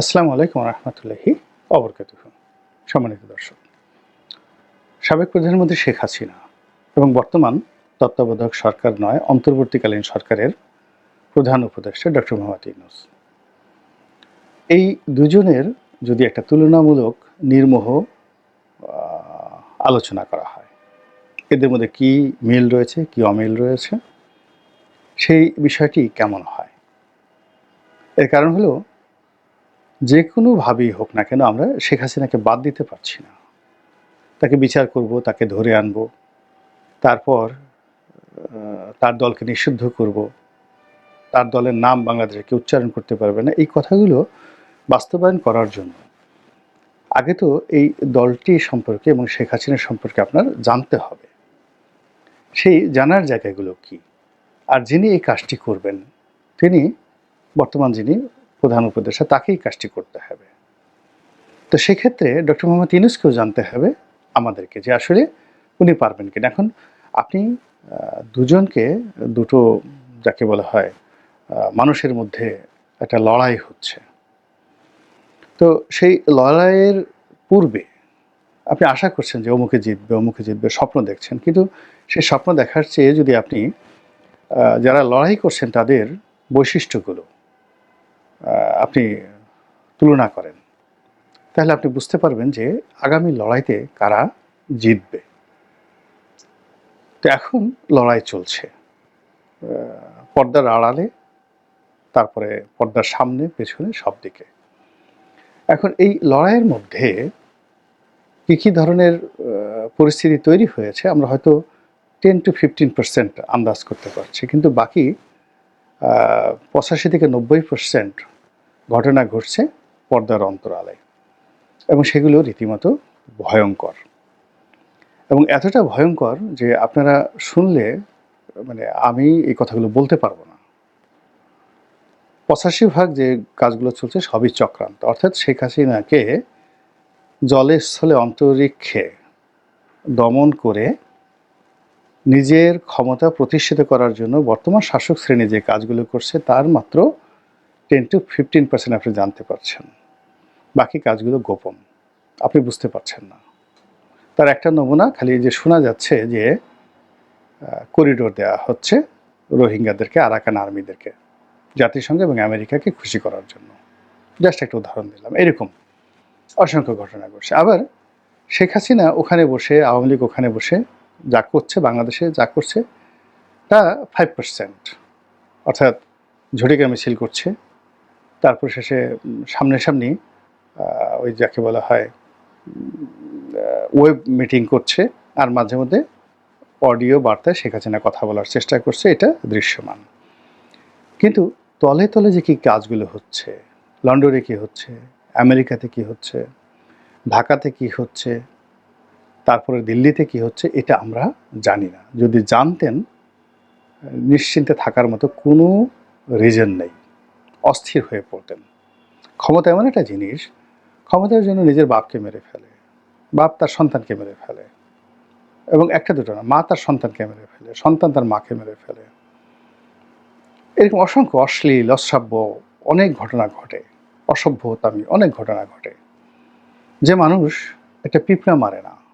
আসসালামু আলাইকুম রহমতুল্লাহি অবরকাত সম্মানিত দর্শক, সাবেক প্রধানমন্ত্রী শেখ হাসিনা এবং বর্তমান তত্ত্বাবধায়ক সরকার নয়, অন্তর্বর্তীকালীন সরকারের প্রধান উপদেষ্টা ডক্টর মোহাম্মদ ইউনুস। এই দুজনের যদি একটা তুলনামূলক নির্মোহ আলোচনা করা হয়, এদের মধ্যে কি মিল রয়েছে, কি অমিল রয়েছে, সেই বিষয়টি কেমন হয়? এর কারণ হলো যে কোনোভাবেই হোক না কেন আমরা শেখ হাসিনাকে বাদ দিতে পারছি না। তাকে বিচার করব, তাকে ধরে আনব, তারপর তার দলকে নিষিদ্ধ করব, তার দলের নাম বাংলাদেশকে উচ্চারণ করতে পারবে না। এই কথাগুলো বাস্তবায়ন করার জন্য আগে তো এই দলটি সম্পর্কে এবং শেখ হাসিনা সম্পর্কে আপনার জানতে হবে। সেই জানার জায়গাগুলো কি? আর যিনি এই কাজটি করবেন, তিনি বর্তমান যিনি প্রধান উপদেষ্টা তাকেই কাজটি করতে হবে। তো সেক্ষেত্রে ডক্টর মোহাম্মদ ইউনুসকেও জানতে হবে আমাদেরকে যে আসলে উনি পারবেন কিনা। এখন আপনি দুজনকে, দুটো যাকে বলা হয় মানুষের মধ্যে একটা লড়াই হচ্ছে। তো সেই লড়াইয়ের পূর্বে আপনি আশা করছেন যে অমুকে জিতবে অমুকে জিতবে, স্বপ্ন দেখছেন। কিন্তু সেই স্বপ্ন দেখার চেয়ে যদি আপনি যারা লড়াই করছেন তাদের বৈশিষ্ট্যগুলো আপনি তুলনা করেন। তাহলে আপনি বুঝতে পারবেন যে আগামী লড়াইতে কারা জিতবে। তো এখন লড়াই চলছে। পর্দার আড়ালে, তারপরে পর্দার সামনে, পেছনে, সব দিকে। এখন এই লড়াইয়ের মধ্যে কী কী ধরনের পরিস্থিতি তৈরি হয়েছে আমরা হয়তো টেন টু ফিফটিন পার্সেন্ট আন্দাজ করতে পারছি। কিন্তু বাকি পঁচাশি থেকে নব্বই পার্সেন্ট ঘটনা ঘটছে পর্দার অন্তরালে এবং সেগুলো রীতিমতো ভয়ঙ্কর। এবং এতটা ভয়ঙ্কর যে আপনারা শুনলে মানে আমি এই কথাগুলো বলতে পারব না। পঁচাশি ভাগ যে কাজগুলো চলছে সবই চক্রান্ত। অর্থাৎ শেখ হাসিনাকে জলে স্থলে অন্তরিক্ষে দমন করে নিজের ক্ষমতা প্রতিষ্ঠিত করার জন্য বর্তমান শাসক শ্রেণি যে কাজগুলো করছে, তার মাত্র টেন টু ফিফটিন পার্সেন্ট আপনি জানতে পারছেন। বাকি কাজগুলো গোপন। আপনি বুঝতে পারছেন না। তার একটা নমুনা খালি যে শোনা যাচ্ছে যে করিডোর দেওয়া হচ্ছে রোহিঙ্গাদেরকে, আরাকান আর্মিদেরকে, জাতিসংঘ এবং আমেরিকাকে খুশি করার জন্য। জাস্ট একটা উদাহরণ দিলাম। এরকম অসংখ্য ঘটনা ঘটছে। আবার শেখ হাসিনা ওখানে বসে, আওয়ামী লীগ ওখানে বসে যা করছে, বাংলাদেশে যা করছে, তা ফাইভ পার্সেন্ট অর্থাৎ ঝটিকা মিছিল করছে। তারপর শেষে সামনাসামনি ওই যাকে বলা হয় ওয়েব মিটিং করছে। আর মাঝে মধ্যে অডিও বার্তায় শেখ হাসিনা কথা বলার চেষ্টা করছে। এটা দৃশ্যমান। কিন্তু তলে তলে যে কি কাজগুলো হচ্ছে, লন্ডনে কি হচ্ছে, আমেরিকাতে কি হচ্ছে, ঢাকাতে কি হচ্ছে তারপরে দিল্লিতে কি হচ্ছে এটা আমরা জানি না। যদি জানতেন, নিশ্চিন্তে থাকার মতো কোনো রিজন নেই। অস্থির হয়ে পড়তেন। ক্ষমতা এমন একটা জিনিস, ক্ষমতার জন্য নিজের বাপকে মেরে ফেলে, বাপ তার সন্তানকে মেরে ফেলে এবং একটা দুটো না, মা তার সন্তানকে মেরে ফেলে, সন্তান তার মাকে মেরে ফেলে। এরকম অসংখ্য অশ্লীল, অশ্রাব্য, অনেক ঘটনা ঘটে, অসভ্যতামি অনেক ঘটনা ঘটে। যে মানুষ একটা পিঁপড়া মারে না।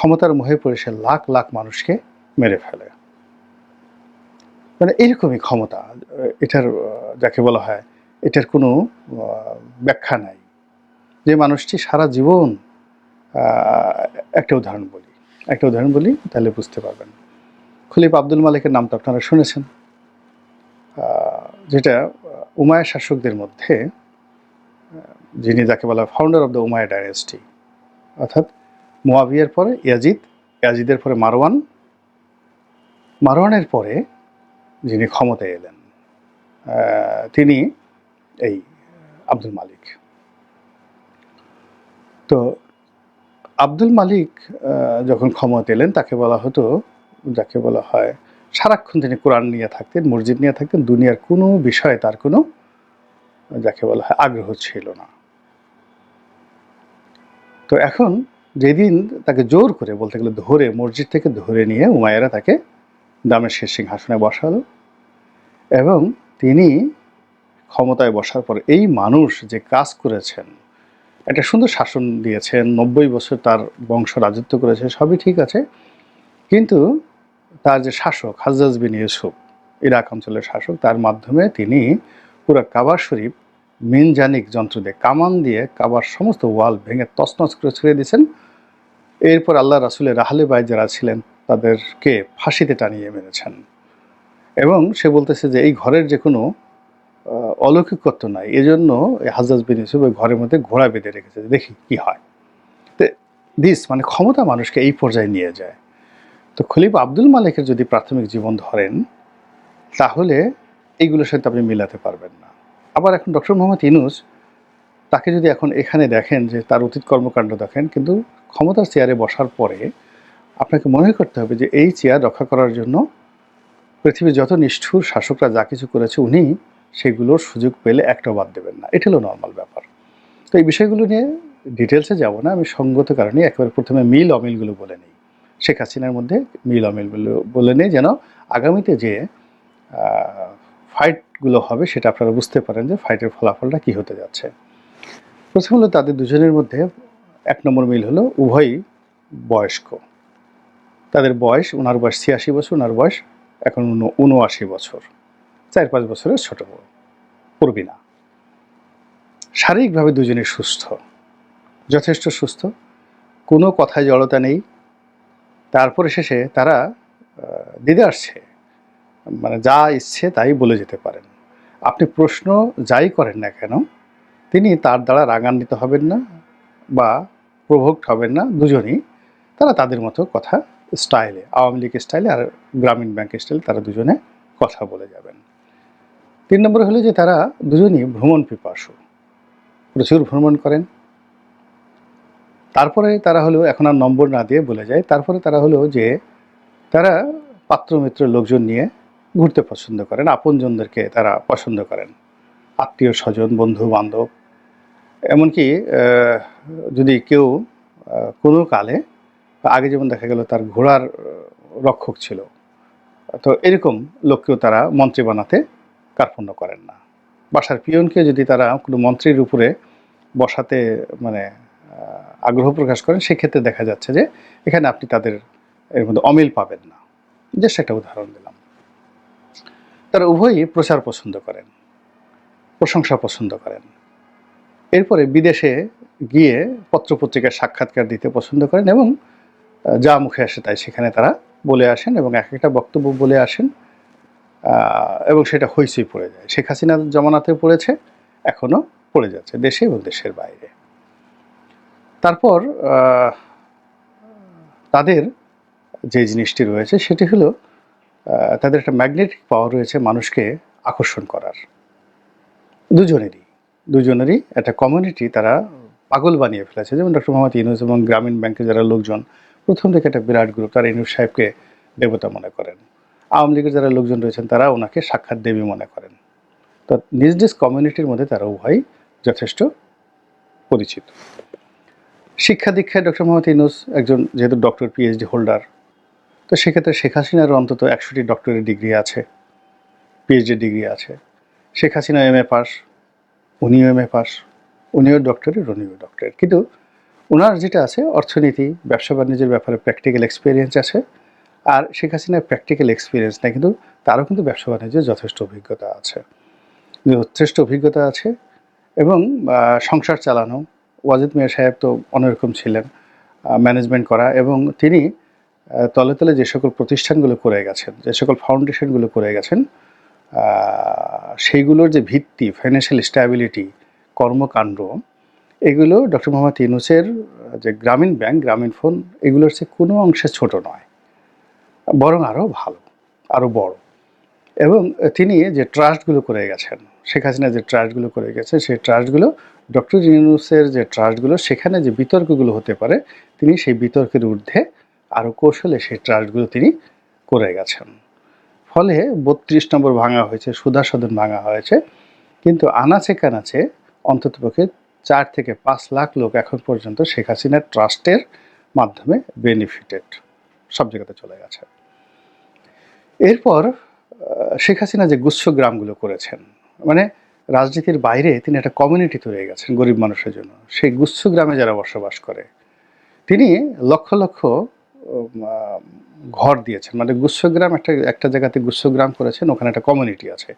ক্ষমতার মোহে পড়ে সে লাখ লাখ মানুষকে মেরে ফেলে। মানে এরকমই ক্ষমতা, এটার যাকে বলা হয়, এটার কোনো ব্যাখ্যা নাই। যে মানুষটি সারা জীবন একটা উদাহরণ বলি। একটা উদাহরণ বলি, তাহলে বুঝতে পারবেন। খলিফ আব্দুল মালিকের নাম তো আপনারা শুনেছেন। যেটা উমায়া শাসকদের মধ্যে যিনি যাকে বলা founder of the Umayya dynasty অর্থাৎ মোয়াবিয়ার পরে ইয়াজিদ, ইয়াজিদের পরে মারওয়ান। মারওয়ানের পরে যিনি ক্ষমতায় এলেন তিনি এই আব্দুল মালিক। তো আব্দুল মালিক যখন ক্ষমতা এলেন, তাকে বলা হতো, যাকে বলা হয় সারাক্ষণ তিনি কোরআন নিয়ে থাকতেন, মসজিদ নিয়ে থাকতেন, দুনিয়ার কোনো বিষয়ে তার কোনো, যাকে বলা হয়, আগ্রহ ছিল না। তো এখন যেদিন তাকে জোর করে বলতে গেলে ধরে, মসজিদ থেকে ধরে নিয়ে উমায়েরা তাকে দামের শেষ সিংহাসনে বসালো এবং তিনি ক্ষমতায় বসার পর এই মানুষ যে কাজ করেছেন, একটা সুন্দর শাসন দিয়েছেন, নব্বই বছর তার বংশ রাজত্ব করেছে, সবই ঠিক আছে। কিন্তু তার যে শাসক হাজ্জাজ বিন ইউসুফ, ইরাক অঞ্চলের শাসক, তার মাধ্যমে তিনি পুরা কাবার শরীফ মিনজানিক যন্ত্র দিয়ে কামান দিয়ে কাবার সমস্ত ওয়াল ভেঙে তছনছ করে ছেড়ে দিয়েছেন। এরপর আল্লাহ রাসুলের রাহালে বাই যারা ছিলেন, তাদেরকে ফাঁসিতে টানিয়ে মেরেছেন। এবং সে বলতেছে যে, এই ঘরের যে কোনো অলৌকিকত্ব নাই। এজন্য হাজাজ বিন ইউসুফ ওই ঘরের মধ্যে ঘোড়া বেঁধে রেখেছে। দেখি কি হয়। তো দিস মানে ক্ষমতা মানুষকে এই পর্যায়ে নিয়ে যায়। তো খলিফ আব্দুল মালিকের যদি প্রাথমিক জীবন ধরেন, তাহলে এইগুলোর সাথে আপনি মিলাতে পারবেন না। আবার এখন ডক্টর মোহাম্মদ ইনুস তাকে যদি এখন এখানে দেখেন যে তার অতীত কর্মকাণ্ড দেখেন, কিন্তু ক্ষমতার চেয়ারে বসার পরে আপনাকে মনে করতে হবে যে এই চেয়ার রক্ষা করার জন্য পৃথিবীর যত নিষ্ঠুর শাসকরা যা কিছু করেছে, উনি সেগুলোর সুযোগ পেলে একটাও বাদ দেবেন না। এটা হলো নর্মাল ব্যাপার। তো এই বিষয়গুলো নিয়ে ডিটেলসে যাব না। আমি সঙ্গত কারণে একেবারে প্রথমে মিল অমিলগুলো বলে নিই। শেখ হাসিনার মধ্যে মিল অমিলগুলো বলে নিই যেন আগামীতে যে ফাইটগুলো হবে, সেটা আপনারা বুঝতে পারেন যে ফাইটের ফলাফলটা কী হতে যাচ্ছে। প্রথম হলো তাদের দুজনের মধ্যে এক নম্বর মিল হলো উভয়ই বয়স্ক। তাদের বয়স ওনার বয়স ছিয়াশি বছর ওনার বয়স এখন উন- উনআশি বছর। চার পাঁচ বছরের ছোট বড় পূর্বিনা শারীরিকভাবে দুজনে সুস্থ, যথেষ্ট সুস্থ। কোনো কথায় জড়তা নেই। তারপরে শেষে তারা দিদে আসছে। মানে যা ইচ্ছে তাই বলে যেতে পারেন। আপনি প্রশ্ন যাই করেন না কেন, তিনি তার দ্বারা রাগান্বিত হবেন না বা প্রভোক্ট হবেন না, দুজনই তারা তাদের মতো কথা স্টাইলে, আওয়ামী লীগ স্টাইলে আর গ্রামীণ ব্যাংক স্টাইলে তারা দুজনে কথা বলে যাবেন। তিন নম্বর হলো যে তারা দুজনই ভ্রমণ পিপাসু, প্রচুর ভ্রমণ করেন। তারপরে তারা হলো, এখন আর নম্বর না দিয়ে বলে যায়, তারপরে তারা হলো যে তারা পাত্র পাত্রমিত্র লোকজন নিয়ে ঘুরতে পছন্দ করেন, আপনজনদেরকে তারা পছন্দ করেন, আত্মীয় স্বজন বন্ধু বান্ধব এমনকি যদি কেউ কোনো কালে, আগে যেমন দেখা গেল তার ঘোড়ার রক্ষক ছিল, তো এরকম লোককেও তারা মন্ত্রী বানাতে কার্পণ্য করেন না। বাসার পিয়নকে যদি তারা কোনো মন্ত্রীর উপরে বসাতে মানে আগ্রহ প্রকাশ করেন, সেক্ষেত্রে দেখা যাচ্ছে যে, এখানে আপনি তাদের এর মধ্যে অমিল পাবেন না। জাস্ট একটা উদাহরণ তারা উভয়ই প্রচার পছন্দ করেন, প্রশংসা পছন্দ করেন। এরপরে বিদেশে গিয়ে পত্রপত্রিকার সাক্ষাৎকার দিতে পছন্দ করেন এবং যা মুখে আসে তাই সেখানে তারা বলে আসেন এবং এক একটা বক্তব্য বলে আসেন এবং সেটা হইচই পড়ে যায়। শেখ হাসিনার জমানাতেও পড়েছে এখনও পড়ে যাচ্ছে দেশে এবং দেশের বাইরে। তারপর তাদের যে জিনিসটি রয়েছে সেটি হলো তাদের একটা ম্যাগনেটিক পাওয়ার রয়েছে মানুষকে আকর্ষণ করার। দুজনেরই দুজনেরই একটা কমিউনিটি তারা পাগল বানিয়ে ফেলেছে। যেমন ডক্টর মোহাম্মদ ইউনুস এবং গ্রামীণ ব্যাংকের যারা লোকজন, প্রথম থেকে একটা বিরাট গ্রুপ তারা ইউনুস সাহেবকে দেবতা মনে করেন। আওয়ামী লীগের যারা লোকজন রয়েছেন, তারা ওনাকে সাক্ষাৎ দেবী মনে করেন। তো নিজ নিজ কমিউনিটির মধ্যে তারা উভয় যথেষ্ট পরিচিত। শিক্ষা দীক্ষায় ডক্টর মোহাম্মদ ইউনুস একজন যেহেতু ডক্টর পিএইচডি হোল্ডার তো সেক্ষেত্রে শেখ হাসিনারও অন্তত একশোটি ডক্টরের ডিগ্রি আছে পিএইচডি ডিগ্রি আছে। Sheikh Hasina M A pass উনিও এম এ পাস উনিও ডক্টরের উনিও ডক্টরের কিন্তু ওনার যেটা আছে, অর্থনীতি, ব্যবসা বাণিজ্যের ব্যাপারে প্র্যাকটিক্যাল এক্সপিরিয়েন্স আছে, আর শেখ হাসিনার প্র্যাকটিক্যাল এক্সপিরিয়েন্স না কিন্তু তারও কিন্তু ব্যবসা বাণিজ্যের যথেষ্ট অভিজ্ঞতা আছে। যথেষ্ট অভিজ্ঞতা আছে এবং সংসার চালানো, ওয়াজিদ মিয়া সাহেব তো অন্যরকম ছিলেন ম্যানেজমেন্ট করা এবং তিনি তলে তলে যে সকল প্রতিষ্ঠানগুলো করে গেছেন, যে সকল ফাউন্ডেশনগুলো করে গেছেন সেইগুলোর যে ভিত্তি ফাইন্যান্সিয়াল স্ট্যাবিলিটি কর্মকাণ্ড, এগুলো ডক্টর মোহাম্মদ ইউনুসের যে গ্রামীণ ব্যাংক, গ্রামীণ ফোন, এগুলোর চেয়ে কোনো অংশে ছোট নয়, বরং আরও ভালো, আরও বড়। এবং তিনি যে ট্রাস্টগুলো করে গেছেন, শেখ হাসিনা যে ট্রাস্টগুলো করে গেছে, সেই ট্রাস্টগুলো, ডক্টর ইউনুসের যে ট্রাস্টগুলো, সেখানে যে বিতর্কগুলো হতে পারে, তিনি সেই বিতর্কের ঊর্ধ্বে আরও কৌশলে সেই ট্রাস্টগুলো তিনি করে গেছেন। ফলে বত্রিশ নম্বর ভাঙা হয়েছে সুধা সদন ভাঙা হয়েছে। কিন্তু আনাচে কানাচে অন্ততপক্ষে চার থেকে পাঁচ লাখ লোক এখন পর্যন্ত শেখ হাসিনার ট্রাস্টের মাধ্যমে বেনিফিটেড। সব জায়গাতে চলে গেছে। এরপর শেখ হাসিনা যে গুচ্ছ গ্রামগুলো করেছেন মানে রাজনীতির বাইরে তিনি একটা কমিউনিটি তৈরি গেছেন গরিব মানুষের জন্য। সেই গুচ্ছ গ্রামে যারা বসবাস করে, তিনি লক্ষ লক্ষ ঘর দিয়েছেন। মানে গুচ্ছগ্রাম একটা একটা জায়গাতে গুচ্ছগ্রাম করেছেন, ওখানে একটা কমিউনিটি আছে।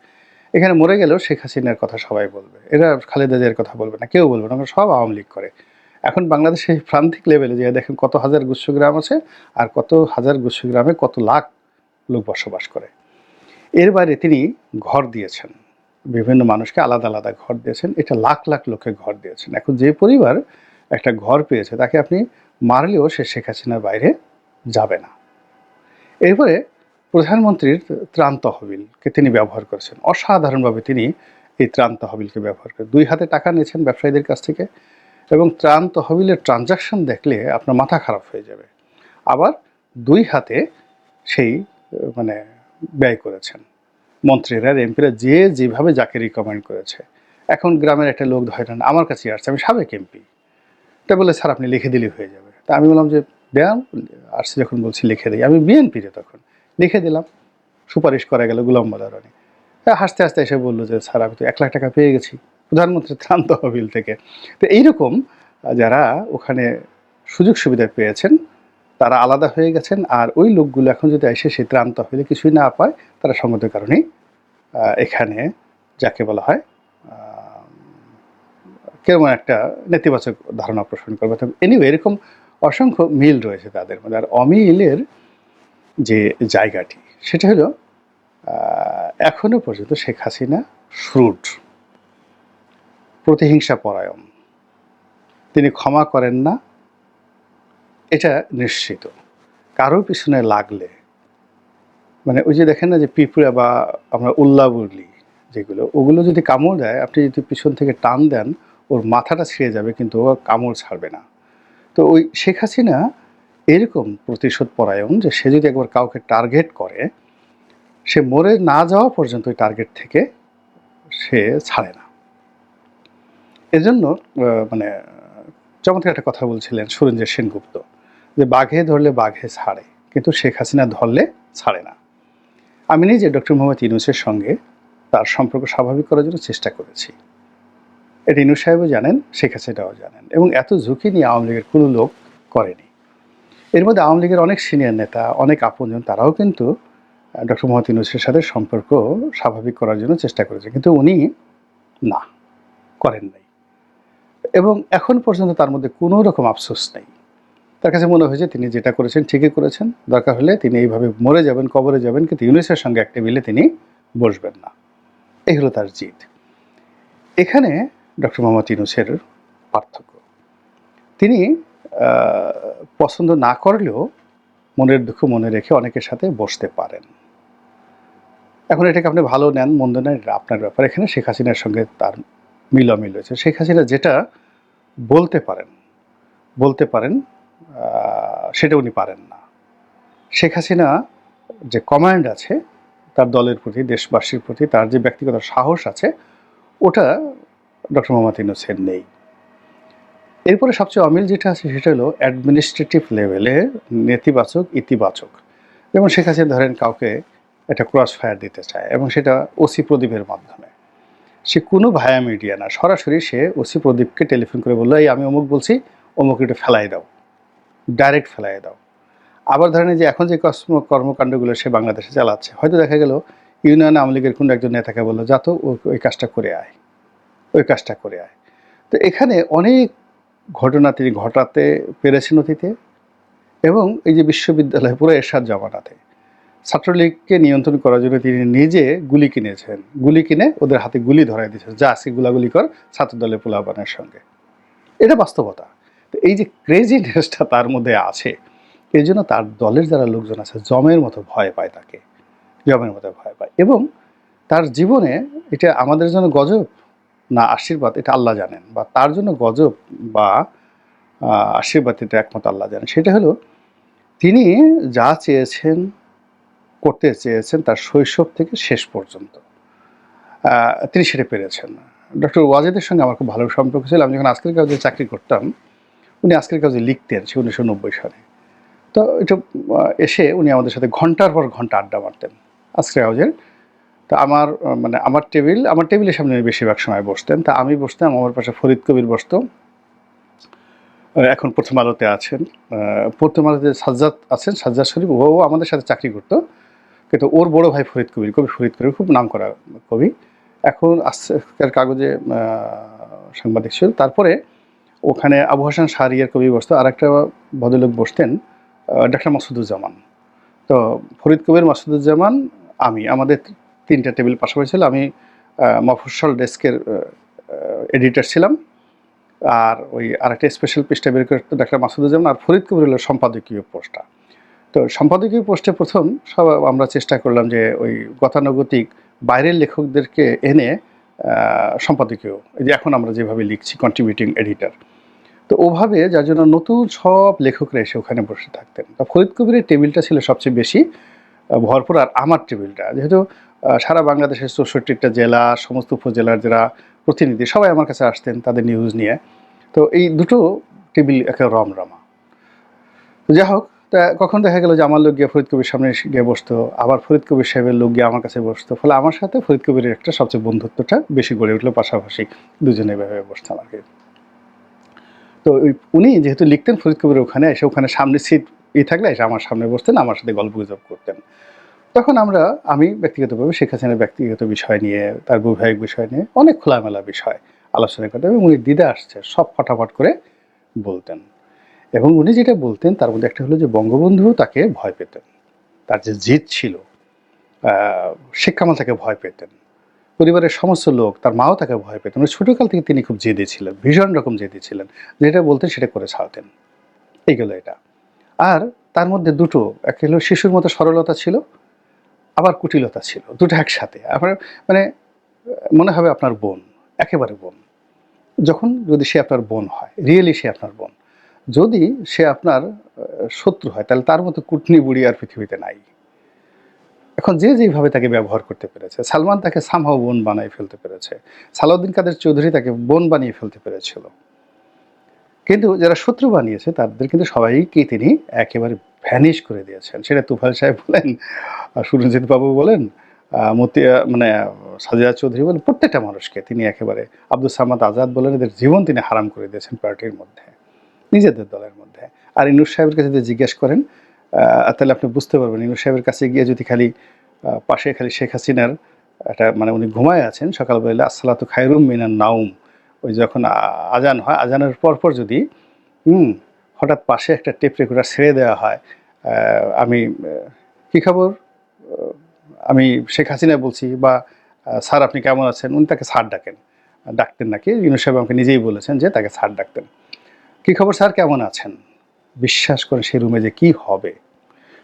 এখানে মরে গেলেও শেখ হাসিনার কথা সবাই বলবে। এরা খালেদা জিয়ার কথা বলবে না, কেউ বলবে না সব আওয়ামী লীগ করে। এখন বাংলাদেশে প্রান্তিক লেভেলে যে দেখেন কত হাজার গুচ্ছগ্রাম আছে আর কত হাজার গুচ্ছগ্রামে কত লাখ লোক বসবাস করে। এর বাইরে তিনি ঘর দিয়েছেন। বিভিন্ন মানুষকে আলাদা আলাদা ঘর দিয়েছেন। এটা লাখ লাখ লোকে ঘর দিয়েছেন। এখন যে পরিবার একটা ঘর পেয়েছে, তাকে আপনি মারলেও সে শেখ হাসিনার বাইরে যাবে না। এরপরে প্রধানমন্ত্রীর ত্রাণ তহবিলকে তিনি ব্যবহার করেছেন। অসাধারণভাবে তিনি এই ত্রাণ তহবিলকে ব্যবহার করেন দুই হাতে টাকা নিয়েছেন ব্যবসায়ীদের কাছ থেকে এবং ত্রাণ তহবিলের ট্রানজাকশন দেখলে আপনার মাথা খারাপ হয়ে যাবে। আবার দুই হাতে সেই মানে ব্যয় করেছেন। মন্ত্রীরা, এমপিরা যে যেভাবে যাকে রিকমেন্ড করেছে। এখন গ্রামের একটা লোক ধরেন, আমার কাছে আসছে, আমি সাবেক এমপি। তা বলে স্যার, আপনি লিখে দিলেই হয়ে যাবে। তা আমি বললাম যে দেন আসছে যখন বলছি লিখে দিই, আমি বিএনপিতে তখন লিখে দিলাম, সুপারিশ করা গেল গুলাম মোদারণি হাসতে হাসতে এসে বলল যে, স্যার, আমি তো এক লাখ টাকা পেয়ে গেছি প্রধানমন্ত্রী ত্রাণ তহবিল থেকে। তো এইরকম যারা ওখানে সুযোগ সুবিধা পেয়েছেন, তারা আলাদা হয়ে গেছেন, আর ওই লোকগুলো এখন যদি এসে সেই ত্রাণ তহবিলে কিছুই না পায়, তারা সঙ্গত কারণেই এখানে যাকে বলা হয় কেমন একটা নেতিবাচক ধারণা পোষণ করবে। এনিওয়ে এরকম অসংখ্য মিল রয়েছে তাদের মধ্যে। আর অমিলের যে জায়গাটি সেটা হলো আহ, এখনও পর্যন্ত শেখ হাসিনা শ্রুট প্রতিহিংসা পরায়ণ। তিনি ক্ষমা করেন না এটা নিশ্চিত। কারও পিছনে লাগলে মানে ওই যে দেখেন না যে পিঁপড়া বা আমরা উল্লা যেগুলো ওগুলো যদি কামড় দেয় আপনি যদি পিছন থেকে টান দেন ওর মাথাটা ছিঁড়ে যাবে কিন্তু ও কামড় ছাড়বে না। তো ওই শেখ হাসিনা এরকম প্রতিশোধ পরায়ণ যে সে যদি একবার কাউকে টার্গেট করে, সে মরে না যাওয়া পর্যন্ত ওই টার্গেট থেকে সে ছাড়ে না। এজন্য মানে চমৎকার একটা কথা বলছিলেন সুরেন্দ্র সেনগুপ্ত যে বাঘে ধরলে বাঘে ছাড়ে, কিন্তু শেখ হাসিনা ধরলে ছাড়ে না। আমি নিজে ডক্টর মোহাম্মদ ইউনুসের সঙ্গে তার সম্পর্ক স্বাভাবিক করার জন্য চেষ্টা করেছি। ইনুস সাহেবও জানেন, শেখ হাসিনাও জানেন এবং এত ঝুঁকি নিয়ে আওয়ামী লীগের কোনো লোক করেনি। এর মধ্যে আওয়ামী লীগের অনেক সিনিয়র নেতা, অনেক আপনজন, তারাও কিন্তু ডক্টর মোহাম্মদ ইউনুসের সাথে সম্পর্ক স্বাভাবিক করার জন্য চেষ্টা করেছে, কিন্তু উনি না, করেন নাই। এবং এখন পর্যন্ত তার মধ্যে কোনো রকম আফসোস নেই। তার কাছে মনে হয়েছে তিনি যেটা করেছেন ঠিকই করেছেন, দরকার হলে তিনি এইভাবে মরে যাবেন, কবরে যাবেন, কিন্তু ইউনুসের সঙ্গে এক টেবিলে তিনি বসবেন না। এই হলো তার জিত এখানে ডক্টর মোহাম্মদ ইউনুসের পার্থক্য। তিনি পছন্দ না করলেও মনের দুঃখ মনে রেখে অনেকের সাথে বসতে পারেন। এখন এটাকে আপনি ভালো নেন, মন্দ নেন আপনার ব্যাপার। এখানে শেখ হাসিনার সঙ্গে তার মিলমিল রয়েছে। শেখ হাসিনা যেটা বলতে পারেন বলতে পারেন সেটা উনি পারেন না। শেখ হাসিনা যে কমান্ড আছে, তার দলের প্রতি, দেশবাসীর প্রতি, তার যে ব্যক্তিগত সাহস আছে, ওটা ডক্টর মোহাম্মদ ইউনুসের নেই। এরপরে সবচেয়ে অমিল যেটা আছে সেটা হলো অ্যাডমিনিস্ট্রেটিভ লেভেলে নেতিবাচক, ইতিবাচক। যেমন শেখ হাসিনা ধরেন কাউকে একটা ক্রস ফায়ার দিতে চায় এবং সেটা ওসি প্রদীপের মাধ্যমে। সে কোনো ভায়া মিডিয়া না, সরাসরি সে ওসি প্রদীপকে টেলিফোন করে বলল, এই আমি অমুক বলছি, অমুক একটু ফেলাই দাও ডাইরেক্ট ফেলাই দাও। আবার ধরেন যে এখন যে কর্ম- কর্মকাণ্ডগুলো সে বাংলাদেশে চালাচ্ছে, হয়তো দেখা গেল ইউনিয়ন আওয়ামী লীগের কোনো একজন নেতাকে বলল, যা তো ও- ওই কাজটা করে আয়। ওই কাজটা করে আয়। তো এখানে অনেক ঘটনা তিনি ঘটাতে পেরেছেন অতীতে এবং এই যে বিশ্ববিদ্যালয় পুরো এরশাদ জামানাতে। ছাত্রলীগকে নিয়ন্ত্রণ করার জন্য তিনি নিজে গুলি কিনেছেন। গুলি কিনে ওদের হাতে গুলি ধরাই দিয়েছেন। যা আজকে গুলাগুলি কর ছাত্র দলের পোলাপানের সঙ্গে। এটা বাস্তবতা। তো এই যে ক্রেজিনেসটা তার মধ্যে আছে এই জন্য তার দলের যারা লোকজন আছে, জমের মতো ভয় পায় তাকে। জমের মতো ভয় পায়। এবং তার জীবনে এটা আমাদের জন্য গজব। না আশীর্বাদ, এটা আল্লাহ জানেন বা তার জন্য গজব বা আশীর্বাদ এটা একমত আল্লাহ জানেন। সেটা হলো তিনি যা চেয়েছেন, করতে চেয়েছেন তার শৈশব থেকে শেষ পর্যন্ত। তিনি সেটা পেরেছেন। ডক্টর ওয়াজেদের সঙ্গে আমার খুব ভালো সম্পর্ক ছিল। আমি যখন আজকের কাগজে চাকরি করতাম, উনি আজকের কাগজে লিখতেন সে উনিশশো নব্বই সালে। তো এটা এসে উনি আমাদের সাথে ঘণ্টার পর ঘণ্টা আড্ডা মারতেন। আজকের কাগজের তা আমার মানে আমার টেবিল, আমার টেবিলের সামনে বেশিরভাগ সময় বসতেন। তা আমি বসতাম, আমার পাশে ফরিদ কবির বসতো। এখন প্রথম আলোতে আছেন। প্রথম আলোতে সাজ্জাদ আছেন, সাজ্জাদ শরীফ। ও আমাদের সাথে চাকরি করতো। কিন্তু ওর বড় ভাই ফরিদ কবির। কবি ফরিদ কবির, খুব নাম করা কবি। এখন আজকের কাগজে সাংবাদিক ছিল তারপরে ওখানে আবু হাসান শাহরিয়ার কবি বসতো। আর একটা ভদ্রলোক বসতেন ডাক্তার মাসুদুজ্জামান। তো ফরিদ কবির, মাসুদুজ্জামান, আমি। আমাদের তিনটা টেবিল পাশাপাশি ছিল। আমি আহ, মফস্বল ডেস্কের এডিটর ছিলাম। আর ওই আরেকটা স্পেশাল পৃষ্ঠা বের করতো ডাক্তার মাসুদুজ্জামান আর ফরিদ কবির হলো সম্পাদকীয় পোস্টটা। তো সম্পাদকীয় পোস্টে প্রথম সব আমরা চেষ্টা করলাম যে ওই গতানুগতিক বাইরের লেখকদেরকে এনে সম্পাদকীয় এই যে এখন আমরা যেভাবে লিখছি কন্ট্রিবিউটিং এডিটর তো ওভাবে যার জন্য নতুন সব লেখকরা এসে ওখানে বসে থাকতেন। তা ফরিদ কবিরের টেবিলটা ছিল সবচেয়ে বেশি ভরপুর আর আমার টেবিলটা। যেহেতু সারা বাংলাদেশের চৌষট্টিটা জেলা, সমস্ত উপজেলার যারা প্রতিনিধি, সবাই আমার কাছে আসতেন তাদের নিউজ নিয়ে। তো এই দুটো টেবিল একে রমরমা। যাই হোক, তা কখন দেখা গেল যে আমার লোক গিয়ে ফরিদ কবির সামনে গিয়ে বসতো, আবার ফরিদ কবির সাহেবের লোক গিয়ে আমার কাছে বসতো, ফলে আমার সাথে ফরিদ কবিরের একটা সবচেয়ে বন্ধুত্বটা বেশি গড়ে উঠল পাশাপাশি দুজনে এভাবে বসতাম আর কি তো উনি যেহেতু লিখতেন, ফরিদ কবির ওখানে এসে ওখানে সামনে সিট ই থাকলে এসে আমার সামনে বসতেন, আমার সাথে গল্প গুজব করতেন। তখন আমরা, আমি ব্যক্তিগতভাবে শেখ হাসিনার ব্যক্তিগত বিষয় নিয়ে, তার বৈবাহিক বিষয় নিয়ে অনেক খোলামেলা বিষয় আলোচনা করতেন এবং উনি দিদা আসছে, সব ফটাফট করে বলতেন। এবং উনি যেটা বলতেন, তার মধ্যে একটা হলো যে বঙ্গবন্ধু তাকে ভয় পেতেন। তার যে জিদ ছিল কামাল তাকে ভয় পেতেন। পরিবারের সমস্ত লোক, তার মাও তাকে ভয় পেতেন। ছোটকাল থেকে তিনি খুব জেদি ছিলেন, ভীষণ রকম জেদি ছিলেন। যেটা বলতেন, সেটা করে ছাড়তেন। এইগুলো এটা। আর তার মধ্যে দুটো, এক হলো শিশুর মতো সরলতা ছিল আবার কুটিলতা ছিল, দুটো একসাথে। আপনার মানে মনে হবে আপনার বোন, একেবারে বোন। যখন যদি সে আপনার বোন হয় রিয়েলি সে আপনার বোন, যদি সে আপনার শত্রু হয়, তাহলে তার মতো কুটনি বুড়ি আর পৃথিবীতে নাই। এখন যে যেভাবে তাকে ব্যবহার করতে পেরেছে, সালমান তাকে সামহাও বোন বানিয়ে ফেলতে পেরেছে, সালাউদ্দিন কাদের চৌধুরী তাকে বোন বানিয়ে ফেলতে পেরেছিল। কিন্তু যারা শত্রু বানিয়েছে, তাদের কিন্তু সবাইকে তিনি একেবারে ভ্যানিশ করে দিয়েছেন। সেটা তুফাল সাহেব বলেন সুরঞ্জিত বাবু বলেন মতিয়া মানে সাজিয়া চৌধুরী বলেন, প্রত্যেকটা মানুষকে তিনি একেবারে আব্দুল সামাদ আজাদ বলেন, এদের জীবন তিনি হারাম করে দিয়েছেন পার্টির মধ্যে, নিজেদের দলের মধ্যে। আর ইনুর সাহেবের কাছে যদি জিজ্ঞেস করেন তাহলে আপনি বুঝতে পারবেন ইনুর সাহেবের কাছে গিয়ে যদি খালি পাশে খালি শেখ হাসিনার একটা মানে উনি ঘুমায় আছেন সকালবেলা, আসসালাতু খায়রুম মিনান নাউম ওই যখন আজান হয়, আজানের পর পর যদি, হুম হঠাৎ পাশে একটা টেপ রেকর্ডার ছেড়ে দেওয়া হয়। আমি কি খবর? আমি শেখ হাসিনা বলছি, বা স্যার আপনি কেমন আছেন? উনি তাকে স্যার ডাকেন। ডাকতেন নাকি? ইউনুস সাহেব আমাকে নিজেই বলেছেন যে তাকে স্যার ডাকতেন। কি খবর স্যার? কেমন আছেন? বিশ্বাস করে সেই রুমে যে কি হবে।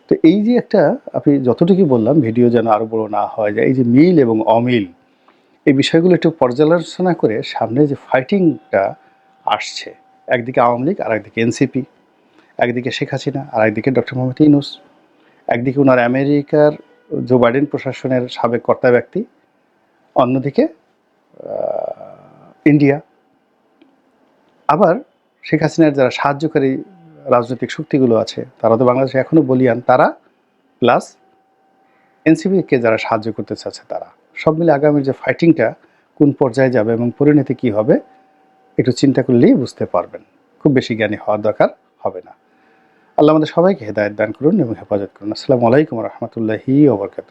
তো এই যে একটা, আপনি যতটুকু বললাম, ভিডিও যেন আরও বড় না হয় যায়, এই যে মিল এবং অমিল, এই বিষয়গুলো একটু পর্যালোচনা করে সামনে যে ফাইটিংটা আসছে একদিকে আওয়ামী লীগ আর একদিকে এনসিপি, একদিকে শেখ হাসিনা আর একদিকে ডক্টর মোহাম্মদ ইউনুস, একদিকে ওনার আমেরিকার জো বাইডেন প্রশাসনের সাবেক কর্তা ব্যক্তি, অন্যদিকে ইন্ডিয়া। আবার শেখ হাসিনার যারা সাহায্যকারী রাজনৈতিক শক্তিগুলো আছে, তারা তো বাংলাদেশে এখনও বলিয়ান, তারা প্লাস এনসিপিকে যারা সাহায্য করতে চাচ্ছে তারা। সব মিলে আগামীর যে ফাইটিংটা কোন পর্যায়ে যাবে এবং পরিণতি কি হবে একটু চিন্তা করলেই বুঝতে পারবেন। খুব বেশি জ্ঞানী হওয়ার দরকার হবে না। আল্লাহ আমাদের সবাইকে হেদায়ত দান করুন এবং হেফাজত করুন। আসসালামু আলাইকুম রহমতুল্লাহি ওবরকাত